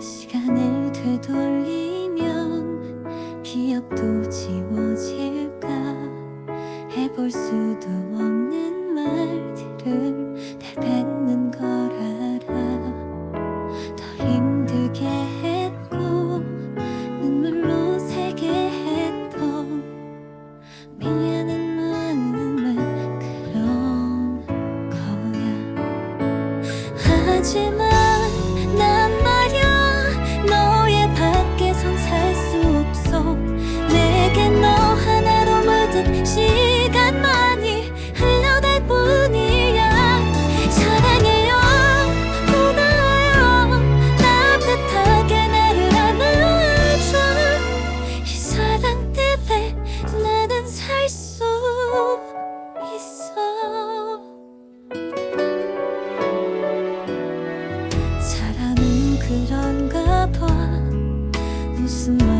시간을 되돌리면 기억도 지워질까? 해볼 수도 없는 말들을 다 뱉는 것. 그런가 봐 무슨 말